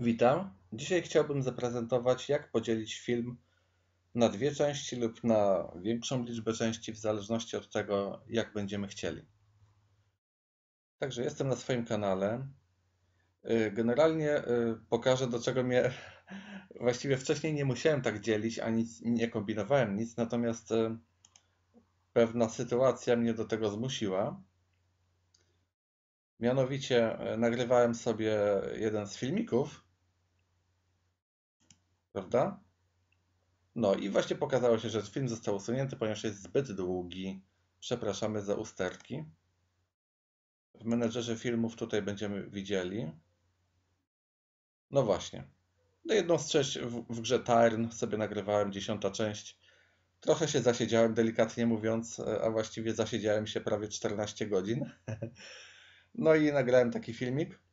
Witam. Dzisiaj chciałbym zaprezentować, jak podzielić film na dwie części lub na większą liczbę części, w zależności od tego, jak będziemy chcieli. Także jestem na swoim kanale. Y, generalnie y, pokażę, do czego mnie. Właściwie wcześniej nie musiałem tak dzielić, ani nie kombinowałem nic, natomiast y, pewna sytuacja mnie do tego zmusiła. Mianowicie nagrywałem sobie jeden z filmików prawda? No i właśnie pokazało się, że film został usunięty, ponieważ jest zbyt długi. Przepraszamy za usterki. W menedżerze filmów tutaj będziemy widzieli. No właśnie. No jedną z w, w grze Tarn sobie nagrywałem, dziesiąta część. Trochę się zasiedziałem, delikatnie mówiąc, a właściwie zasiedziałem się prawie 14 godzin. No i nagrałem taki filmik.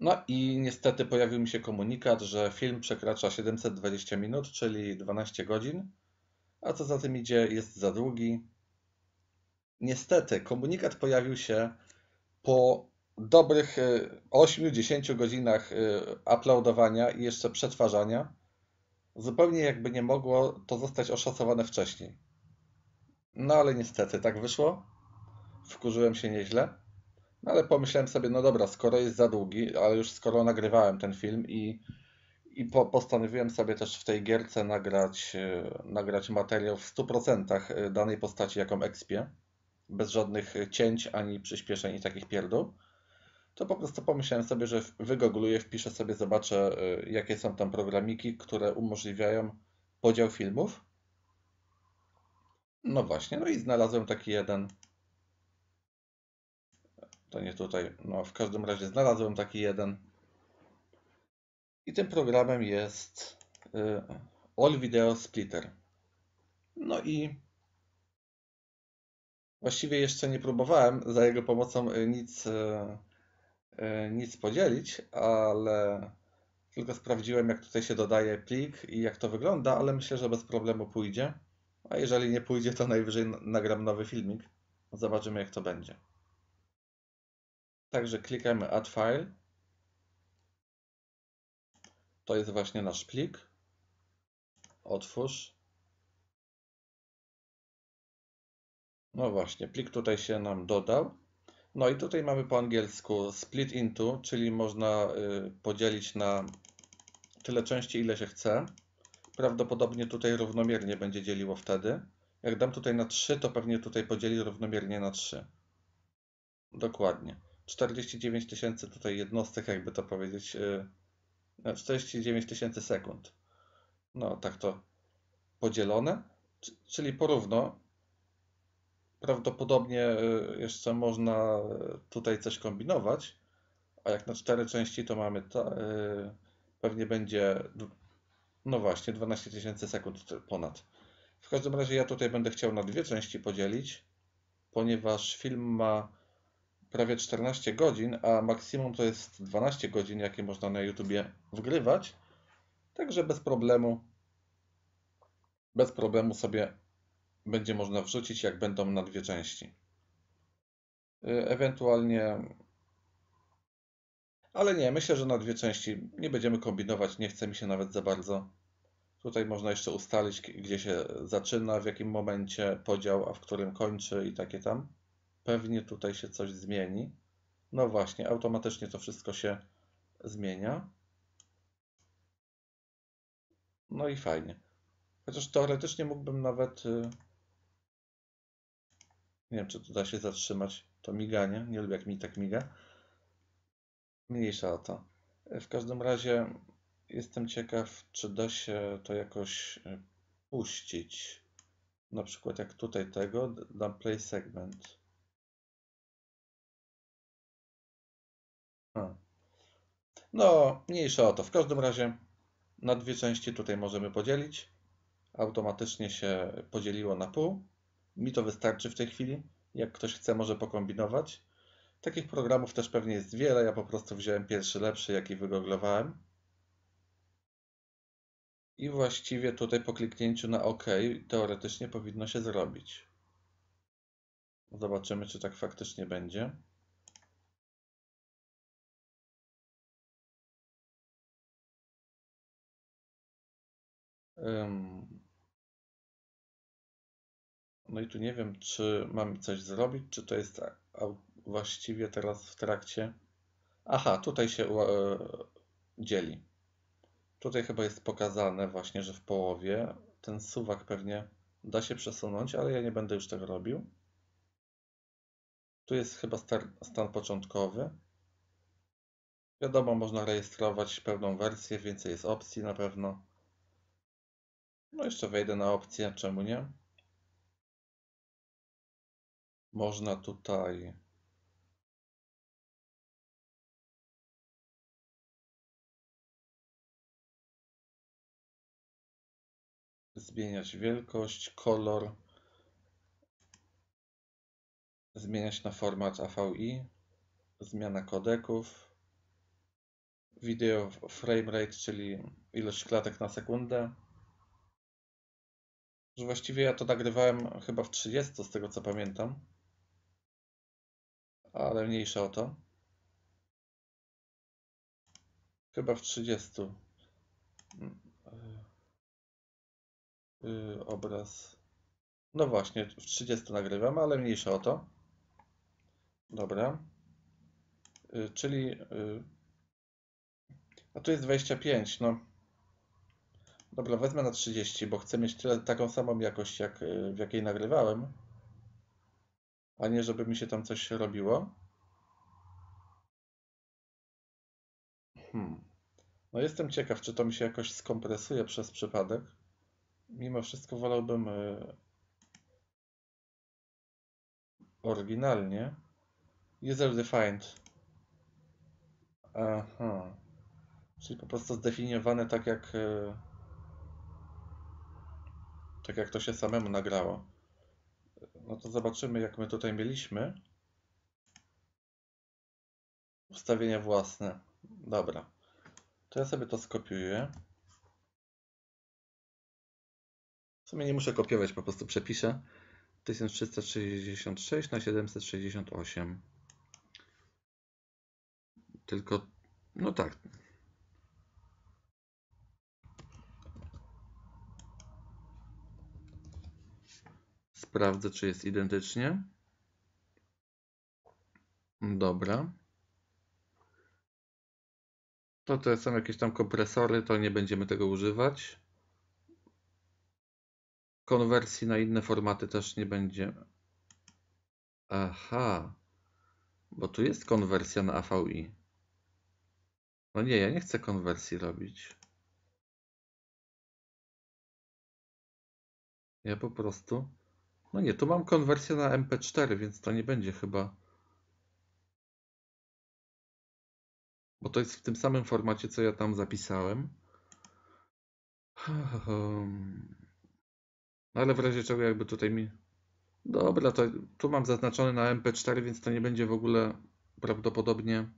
No i niestety pojawił mi się komunikat, że film przekracza 720 minut, czyli 12 godzin, a co za tym idzie, jest za długi. Niestety, komunikat pojawił się po dobrych 8-10 y, godzinach y, uploadowania i jeszcze przetwarzania. Zupełnie jakby nie mogło to zostać oszacowane wcześniej. No ale niestety tak wyszło. Wkurzyłem się nieźle. No ale pomyślałem sobie, no dobra, skoro jest za długi, ale już skoro nagrywałem ten film i, i po, postanowiłem sobie też w tej gierce nagrać, e, nagrać materiał w 100% e, danej postaci, jaką ekspię, bez żadnych cięć ani przyspieszeń i takich pierdół, to po prostu pomyślałem sobie, że wygogluję, wpiszę sobie, zobaczę e, jakie są tam programiki, które umożliwiają podział filmów. No właśnie, no i znalazłem taki jeden to nie tutaj. No, w każdym razie znalazłem taki jeden. I tym programem jest y, All Video Splitter. No i właściwie jeszcze nie próbowałem za jego pomocą y, nic, y, nic podzielić, ale tylko sprawdziłem, jak tutaj się dodaje plik i jak to wygląda, ale myślę, że bez problemu pójdzie. A jeżeli nie pójdzie, to najwyżej nagram nowy filmik. Zobaczymy, jak to będzie. Także klikamy Add File. To jest właśnie nasz plik. Otwórz. No właśnie, plik tutaj się nam dodał. No i tutaj mamy po angielsku split into, czyli można y, podzielić na tyle części, ile się chce. Prawdopodobnie tutaj równomiernie będzie dzieliło wtedy. Jak dam tutaj na 3, to pewnie tutaj podzieli równomiernie na 3. Dokładnie. 49 tysięcy tutaj jednostek, jakby to powiedzieć, 49 y, tysięcy sekund. No, tak to podzielone, czyli porówno. Prawdopodobnie y, jeszcze można tutaj coś kombinować, a jak na cztery części to mamy, y, pewnie będzie, no właśnie, 12 tysięcy sekund ponad. W każdym razie ja tutaj będę chciał na dwie części podzielić, ponieważ film ma prawie 14 godzin, a maksimum to jest 12 godzin, jakie można na YouTubie wgrywać. Także bez problemu bez problemu sobie będzie można wrzucić, jak będą na dwie części. Y, ewentualnie ale nie, myślę, że na dwie części nie będziemy kombinować, nie chce mi się nawet za bardzo. Tutaj można jeszcze ustalić, gdzie się zaczyna, w jakim momencie podział, a w którym kończy i takie tam pewnie tutaj się coś zmieni. No właśnie, automatycznie to wszystko się zmienia. No i fajnie. Chociaż teoretycznie mógłbym nawet... Y, nie wiem, czy tu da się zatrzymać to miganie. Nie lubię, jak mi tak miga. Mniejsza o to. W każdym razie jestem ciekaw, czy da się to jakoś y, puścić. Na przykład jak tutaj tego, dam play segment. No, mniejsza o to. W każdym razie na dwie części tutaj możemy podzielić. Automatycznie się podzieliło na pół. Mi to wystarczy w tej chwili. Jak ktoś chce, może pokombinować. Takich programów też pewnie jest wiele. Ja po prostu wziąłem pierwszy lepszy, jaki wygooglowałem. I właściwie tutaj po kliknięciu na OK teoretycznie powinno się zrobić. Zobaczymy, czy tak faktycznie będzie. No i tu nie wiem, czy mam coś zrobić, czy to jest właściwie teraz w trakcie. Aha, tutaj się e, dzieli. Tutaj chyba jest pokazane właśnie, że w połowie ten suwak pewnie da się przesunąć, ale ja nie będę już tego robił. Tu jest chyba stan początkowy. Wiadomo, można rejestrować pełną wersję, więcej jest opcji na pewno. No jeszcze wejdę na opcję, czemu nie? Można tutaj zmieniać wielkość, kolor, zmieniać na format AVI, zmiana kodeków, video framerate, czyli ilość klatek na sekundę. Że właściwie ja to nagrywałem chyba w 30 z tego co pamiętam. Ale mniejsza o to. Chyba w 30. Yy, obraz. No właśnie, w 30 nagrywam, ale mniejsza o to. Dobra. Yy, czyli. Yy, a tu jest 25, no. Dobra, wezmę na 30, bo chcę mieć tyle, taką samą jakość, jak w jakiej nagrywałem. A nie, żeby mi się tam coś robiło. Hmm. No jestem ciekaw, czy to mi się jakoś skompresuje przez przypadek. Mimo wszystko wolałbym oryginalnie. User defined. Aha. Czyli po prostu zdefiniowane tak jak tak jak to się samemu nagrało. No to zobaczymy jak my tutaj mieliśmy. Ustawienia własne. Dobra. To ja sobie to skopiuję. W sumie nie muszę kopiować, po prostu przepiszę. 1366 na 768. Tylko, no tak. Sprawdzę, czy jest identycznie. Dobra. To to są jakieś tam kompresory, to nie będziemy tego używać. Konwersji na inne formaty też nie będzie. Aha. Bo tu jest konwersja na AVI. No nie, ja nie chcę konwersji robić. Ja po prostu... No nie, tu mam konwersję na MP4, więc to nie będzie chyba... Bo to jest w tym samym formacie, co ja tam zapisałem. Ale w razie czego jakby tutaj mi... Dobra, to tu mam zaznaczone na MP4, więc to nie będzie w ogóle prawdopodobnie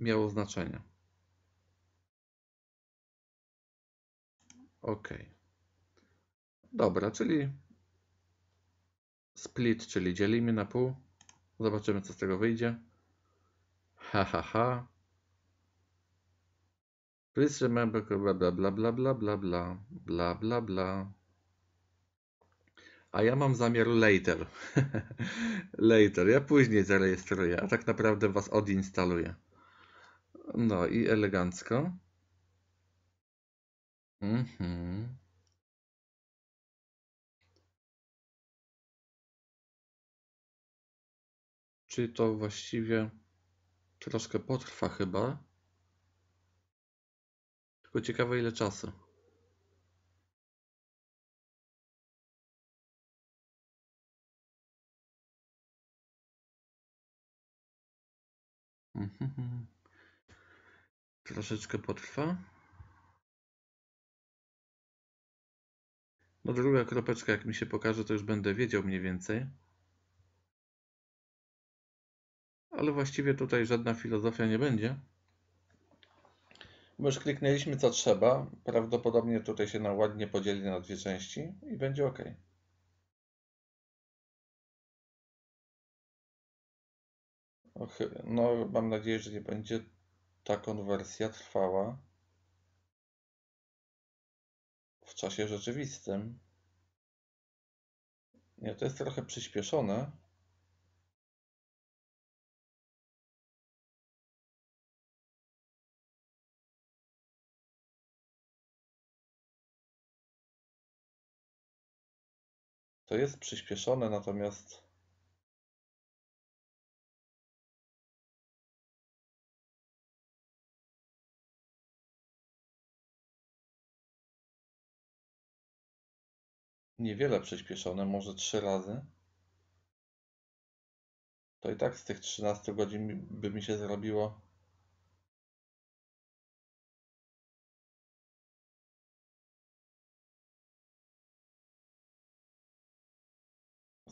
miało znaczenie. OK. Dobra, czyli split, czyli dzielimy na pół. Zobaczymy, co z tego wyjdzie. Ha, ha, ha. Please remember bla bla bla bla bla bla bla bla bla bla. A ja mam zamiar later. later. Ja później zarejestruję, a tak naprawdę was odinstaluję. No i elegancko. Mhm. Czy to właściwie troszkę potrwa chyba? Tylko ciekawe ile czasu. Mhm. Troszeczkę potrwa. No druga kropeczka, jak mi się pokaże, to już będę wiedział mniej więcej. Ale właściwie tutaj żadna filozofia nie będzie. My już kliknęliśmy co trzeba. Prawdopodobnie tutaj się nam ładnie podzieli na dwie części i będzie ok. No mam nadzieję, że nie będzie ta konwersja trwała czasie rzeczywistym. Nie, to jest trochę przyspieszone. To jest przyspieszone, natomiast niewiele przyspieszone, może trzy razy. To i tak z tych 13 godzin by mi się zrobiło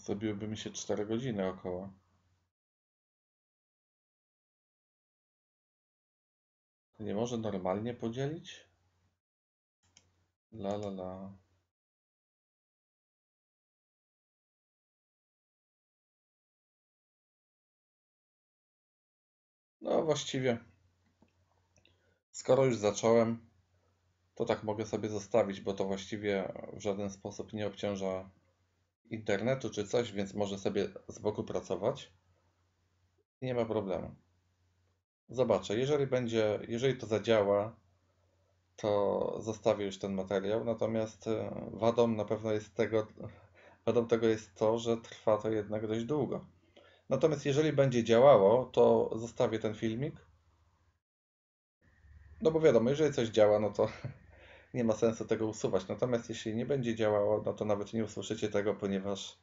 zrobiłyby mi się 4 godziny około. Nie może normalnie podzielić? La la la. No właściwie, skoro już zacząłem, to tak mogę sobie zostawić, bo to właściwie w żaden sposób nie obciąża internetu czy coś, więc może sobie z boku pracować. Nie ma problemu. Zobaczę, jeżeli będzie, jeżeli to zadziała, to zostawię już ten materiał. Natomiast e, wadą na pewno jest tego, wadą tego jest to, że trwa to jednak dość długo. Natomiast jeżeli będzie działało, to zostawię ten filmik. No bo wiadomo, jeżeli coś działa, no to nie ma sensu tego usuwać. Natomiast jeśli nie będzie działało, no to nawet nie usłyszycie tego, ponieważ,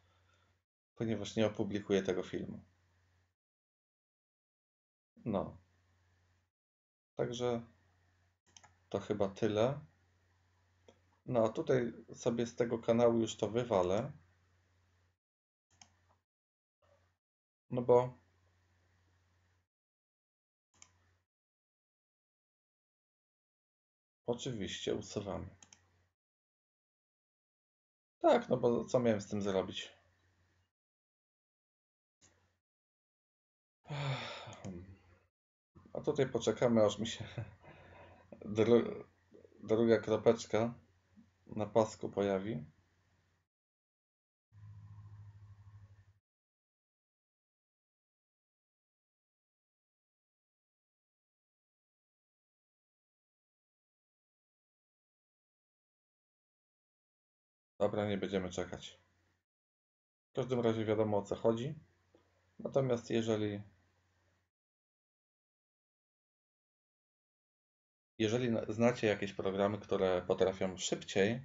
ponieważ nie opublikuję tego filmu. No. Także to chyba tyle. No a tutaj sobie z tego kanału już to wywalę. No bo oczywiście usuwamy. Tak, no bo co miałem z tym zrobić? A tutaj poczekamy, aż mi się dru druga kropeczka na pasku pojawi. Dobra, nie będziemy czekać. W każdym razie wiadomo o co chodzi. Natomiast jeżeli jeżeli znacie jakieś programy, które potrafią szybciej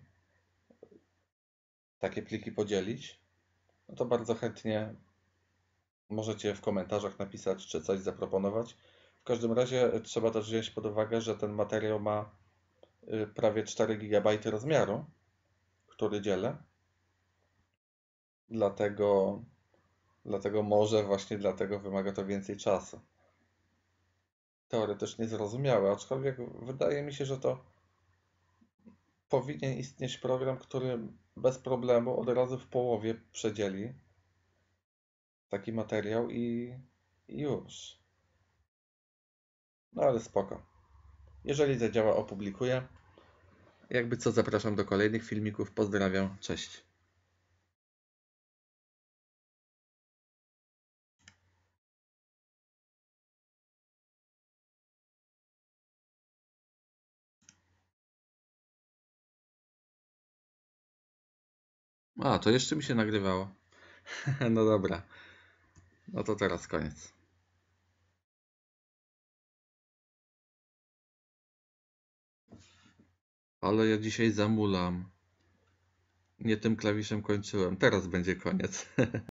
takie pliki podzielić, no to bardzo chętnie możecie w komentarzach napisać, czy coś zaproponować. W każdym razie trzeba też wziąć pod uwagę, że ten materiał ma y, prawie 4 GB rozmiaru, który dzielę. Dlatego, dlatego może właśnie dlatego wymaga to więcej czasu. Teoretycznie zrozumiałe, aczkolwiek wydaje mi się, że to powinien istnieć program, który bez problemu od razu w połowie przedzieli taki materiał i, i już. No ale spoko. Jeżeli zadziała, opublikuję. Jakby co, zapraszam do kolejnych filmików. Pozdrawiam, cześć. A, to jeszcze mi się nagrywało. No dobra. No to teraz koniec. Ale ja dzisiaj zamulam. Nie tym klawiszem kończyłem. Teraz będzie koniec.